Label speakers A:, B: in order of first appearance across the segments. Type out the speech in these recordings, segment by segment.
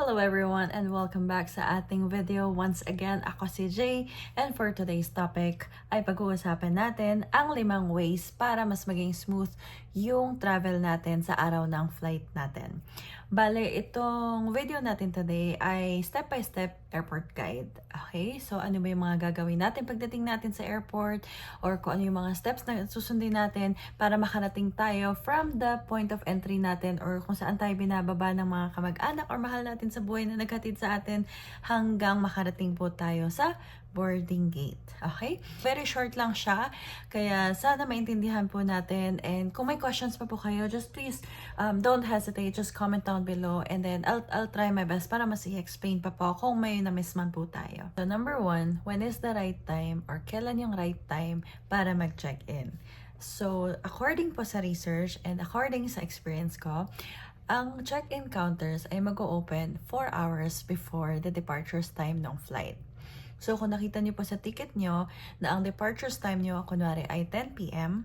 A: Hello everyone and welcome back sa ating video. Once again, ako si Jay and for today's topic ay pag-uusapan natin ang limang ways para mas maging smooth yung travel natin sa araw ng flight natin. Bale, itong video natin today ay step-by-step airport guide. Okay? So, ano ba yung mga gagawin natin pagdating natin sa airport or kung ano yung mga steps na susundin natin para makarating tayo from the point of entry natin or kung saan tayo binababa ng mga kamag-anak or mahal natin sa buhay na naghatid sa atin hanggang makarating po tayo sa boarding gate. Okay? Very short lang siya. Kaya sana maintindihan po natin. And kung may questions pa po kayo, just please um, don't hesitate. Just comment down below. And then I'll, I'll try my best para mas i-explain pa po kung may na-miss man po tayo. So number one, when is the right time or kailan yung right time para mag-check-in? So, according po sa research and according sa experience ko, ang check-in counters ay mag-open 4 hours before the departure's time ng flight. So, kung nakita niyo po sa ticket niyo na ang departure's time niyo, kunwari ay 10 p.m.,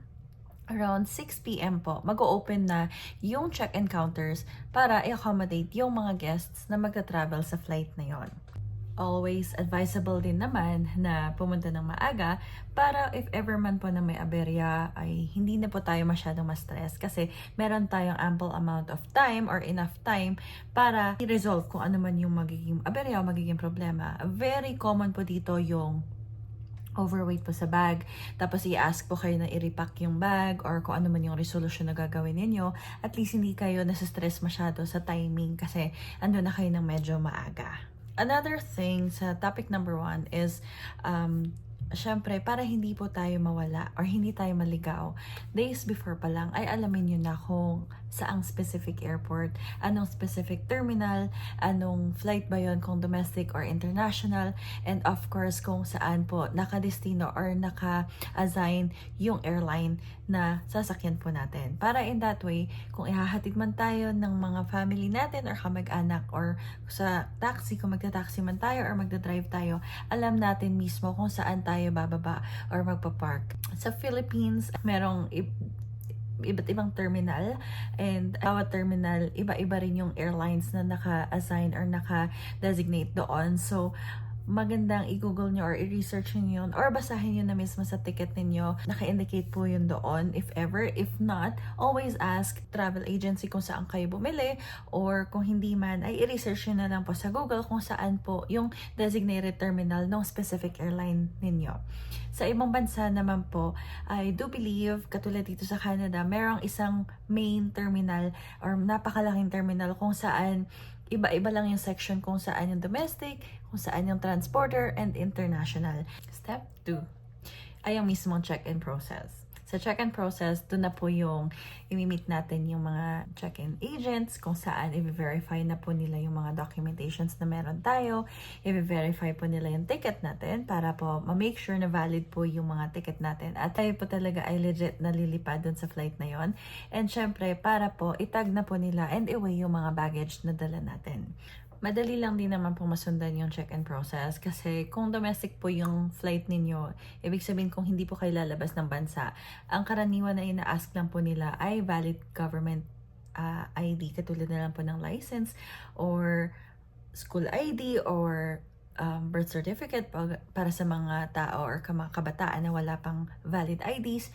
A: around 6 p.m. po, mag-open na yung check-in counters para i-accommodate yung mga guests na magta-travel sa flight na yon. Always advisable din naman na pumunta ng maaga para if ever man po na may aberya ay hindi na po tayo masyadong ma-stress kasi meron tayong ample amount of time or enough time para i-resolve kung ano man yung magiging aberya o magiging problema. Very common po dito yung overweight po sa bag. Tapos i-ask po kayo na i-repack yung bag or kung ano man yung resolution na gagawin ninyo. At least hindi kayo nasa-stress masyado sa timing kasi ando na kayo ng medyo maaga. Another thing sa topic number one is um, syempre, para hindi po tayo mawala or hindi tayo maligaw, days before pa lang ay alamin nyo na kung saang specific airport, anong specific terminal, anong flight ba yon kung domestic or international, and of course kung saan po nakadestino or naka-assign yung airline na sasakyan po natin. Para in that way, kung ihahatid man tayo ng mga family natin or kamag-anak or sa taxi, kung magta-taxi man tayo or magda-drive tayo, alam natin mismo kung saan tayo bababa or magpa-park. Sa Philippines, merong iba't ibang terminal. And bawat terminal iba-iba rin yung airlines na naka-assign or naka-designate doon. So magandang i-google nyo or i-research nyo yun or basahin nyo na mismo sa ticket ninyo. Naka-indicate po yun doon if ever. If not, always ask travel agency kung saan kayo bumili or kung hindi man, ay i-research nyo na lang po sa Google kung saan po yung designated terminal ng specific airline ninyo. Sa ibang bansa naman po, I do believe, katulad dito sa Canada, merong isang main terminal or napakalaking terminal kung saan iba-iba lang yung section kung saan yung domestic, kung saan yung transporter, and international. Step 2 ay ang mismong check-in process. Sa check-in process, doon na po yung imi-meet natin yung mga check-in agents, kung saan i-verify na po nila yung mga documentations na meron tayo, i-verify po nila yung ticket natin para po ma-make sure na valid po yung mga ticket natin. At tayo po talaga ay legit na lilipad doon sa flight na yon. And syempre, para po itag na po nila and away yung mga baggage na dala natin madali lang din naman po masundan yung check-in process kasi kung domestic po yung flight ninyo, ibig sabihin kung hindi po kayo lalabas ng bansa, ang karaniwan na ina-ask lang po nila ay valid government uh, ID katulad na lang po ng license or school ID or um, birth certificate para sa mga tao or kabataan na wala pang valid IDs.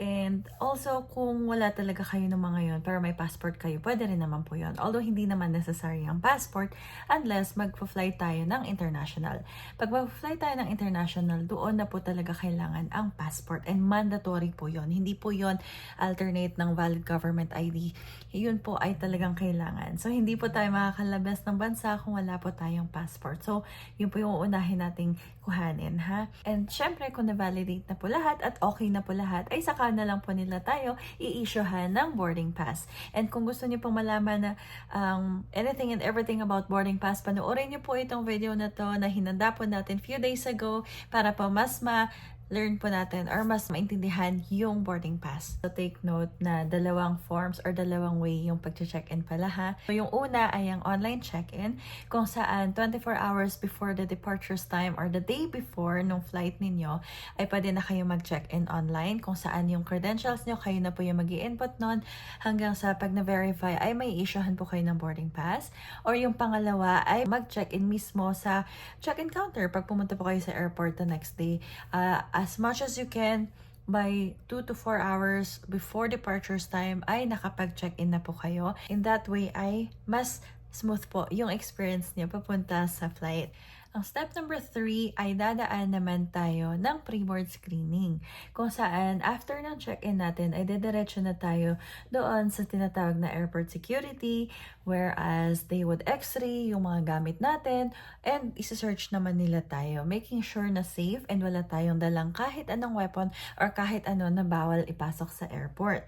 A: And also, kung wala talaga kayo ng mga yon pero may passport kayo, pwede rin naman po yon Although, hindi naman necessary ang passport unless magpa-fly tayo ng international. Pag magpa-fly tayo ng international, doon na po talaga kailangan ang passport and mandatory po yon Hindi po yon alternate ng valid government ID. Yun po ay talagang kailangan. So, hindi po tayo makakalabas ng bansa kung wala po tayong passport. So, yun po yung uunahin nating kuhanin, ha? And syempre, kung na-validate na po lahat at okay na po lahat, ay saka na lang po nila tayo i-issuehan ng boarding pass. And kung gusto niyo pong malaman na um, anything and everything about boarding pass, panoorin niyo po itong video na to na hinanda po natin few days ago para po mas ma learn po natin or mas maintindihan yung boarding pass. So take note na dalawang forms or dalawang way yung pag-check-in pala ha. So yung una ay ang online check-in kung saan 24 hours before the departure's time or the day before nung flight ninyo ay pwede na kayo mag-check-in online kung saan yung credentials nyo, kayo na po yung mag input nun hanggang sa pag na-verify ay may issuehan po kayo ng boarding pass. Or yung pangalawa ay mag-check-in mismo sa check-in counter pag pumunta po kayo sa airport the next day. Uh, as much as you can, by 2 to 4 hours before departure's time ay nakapag-check-in na po kayo. In that way ay mas smooth po yung experience niyo papunta sa flight. Ang step number 3 ay dadaan naman tayo ng pre-board screening. Kung saan after ng check-in natin ay dediretso na tayo doon sa tinatawag na airport security whereas they would x-ray yung mga gamit natin and isa-search naman nila tayo making sure na safe and wala tayong dalang kahit anong weapon or kahit ano na bawal ipasok sa airport.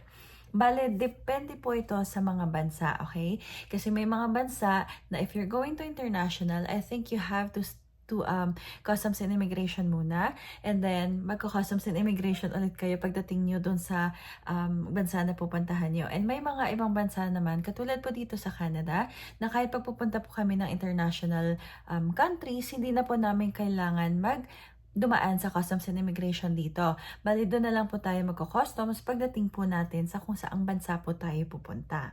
A: Bale, depende po ito sa mga bansa, okay? Kasi may mga bansa na if you're going to international, I think you have to to um, customs and immigration muna and then magko-customs and immigration ulit kayo pagdating nyo dun sa um, bansa na pupuntahan nyo. And may mga ibang bansa naman, katulad po dito sa Canada, na kahit pagpupunta po kami ng international um, countries, hindi na po namin kailangan mag dumaan sa Customs and Immigration dito. Bali, doon na lang po tayo magko-customs pagdating po natin sa kung saang bansa po tayo pupunta.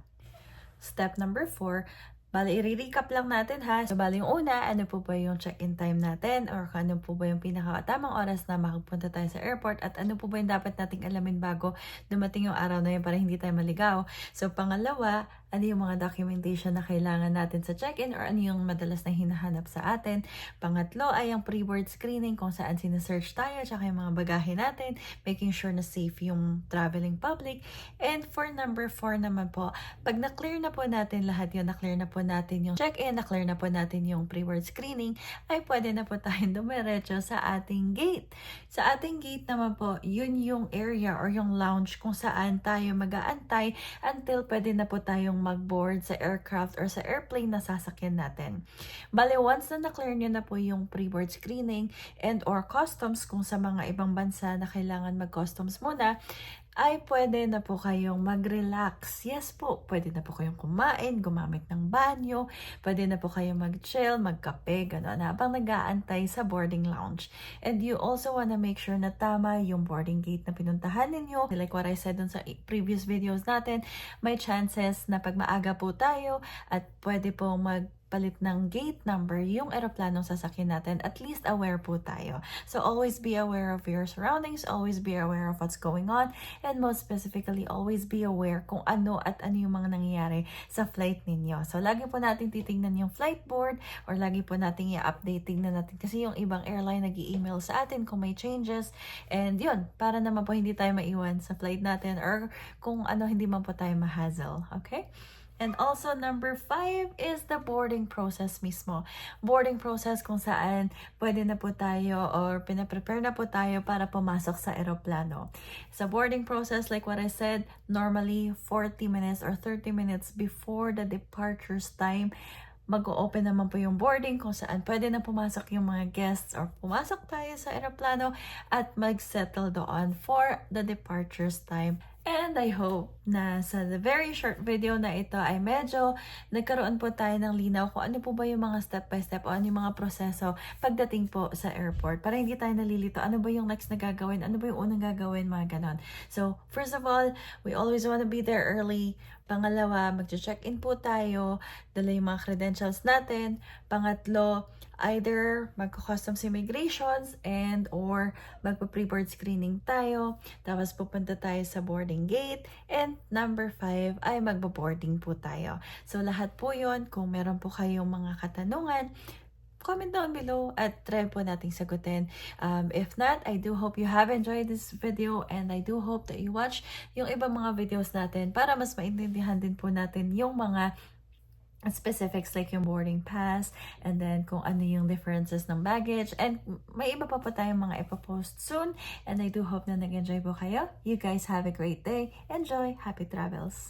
A: Step number 4, Bali, i-recap lang natin ha. So, bali yung una, ano po ba yung check-in time natin or ano po ba yung pinakatamang oras na makapunta tayo sa airport at ano po ba yung dapat nating alamin bago dumating yung araw na yun para hindi tayo maligaw. So, pangalawa, ano yung mga documentation na kailangan natin sa check-in or ano yung madalas na hinahanap sa atin. Pangatlo ay ang pre-board screening kung saan sinesearch tayo tsaka yung mga bagahe natin, making sure na safe yung traveling public. And for number 4 naman po, pag na-clear na po natin lahat yun, na-clear na po natin yung check-in, na-clear na po natin yung pre-board screening, ay pwede na po tayong dumiretso sa ating gate. Sa ating gate naman po, yun yung area or yung lounge kung saan tayo mag-aantay until pwede na po tayong mag-board sa aircraft or sa airplane na sasakyan natin. Bale, once na na-clear nyo na po yung pre-board screening and or customs kung sa mga ibang bansa na kailangan mag-customs muna, ay pwede na po kayong mag-relax. Yes po, pwede na po kayong kumain, gumamit ng banyo, pwede na po kayong mag-chill, magkape, gano'n, habang nag-aantay sa boarding lounge. And you also wanna make sure na tama yung boarding gate na pinuntahan ninyo. Like what I said dun sa previous videos natin, may chances na pag maaga po tayo at pwede po mag palit ng gate number yung eroplanong sasakyan natin, at least aware po tayo. So always be aware of your surroundings, always be aware of what's going on, and most specifically, always be aware kung ano at ano yung mga nangyayari sa flight ninyo. So lagi po natin titingnan yung flight board or lagi po natin i-update, tingnan natin kasi yung ibang airline nag email sa atin kung may changes. And yun, para naman po hindi tayo maiwan sa flight natin or kung ano hindi man po tayo mahassle. Okay? And also, number five is the boarding process mismo. Boarding process kung saan pwede na po tayo or pinaprepare na po tayo para pumasok sa aeroplano. Sa boarding process, like what I said, normally 40 minutes or 30 minutes before the departure's time, mag-open naman po yung boarding kung saan pwede na pumasok yung mga guests or pumasok tayo sa aeroplano at mag-settle doon for the departure's time. And I hope na sa the very short video na ito ay medyo nagkaroon po tayo ng linaw kung ano po ba yung mga step by step o ano yung mga proseso pagdating po sa airport para hindi tayo nalilito. Ano ba yung next na gagawin? Ano ba yung unang gagawin? Mga ganon. So, first of all, we always want to be there early. Pangalawa, mag-check-in po tayo. Dala yung mga credentials natin. Pangatlo, either magko-customs immigrations and or magpa-pre-board screening tayo. Tapos pupunta tayo sa boarding gate. And number five ay magbo-boarding po tayo. So lahat po yon kung meron po kayong mga katanungan, comment down below at try po nating sagutin. Um, if not, I do hope you have enjoyed this video and I do hope that you watch yung ibang mga videos natin para mas maintindihan din po natin yung mga specifics like yung boarding pass and then kung ano yung differences ng baggage and may iba pa po tayong mga ipopost soon and I do hope na nag-enjoy po kayo. You guys have a great day. Enjoy! Happy travels!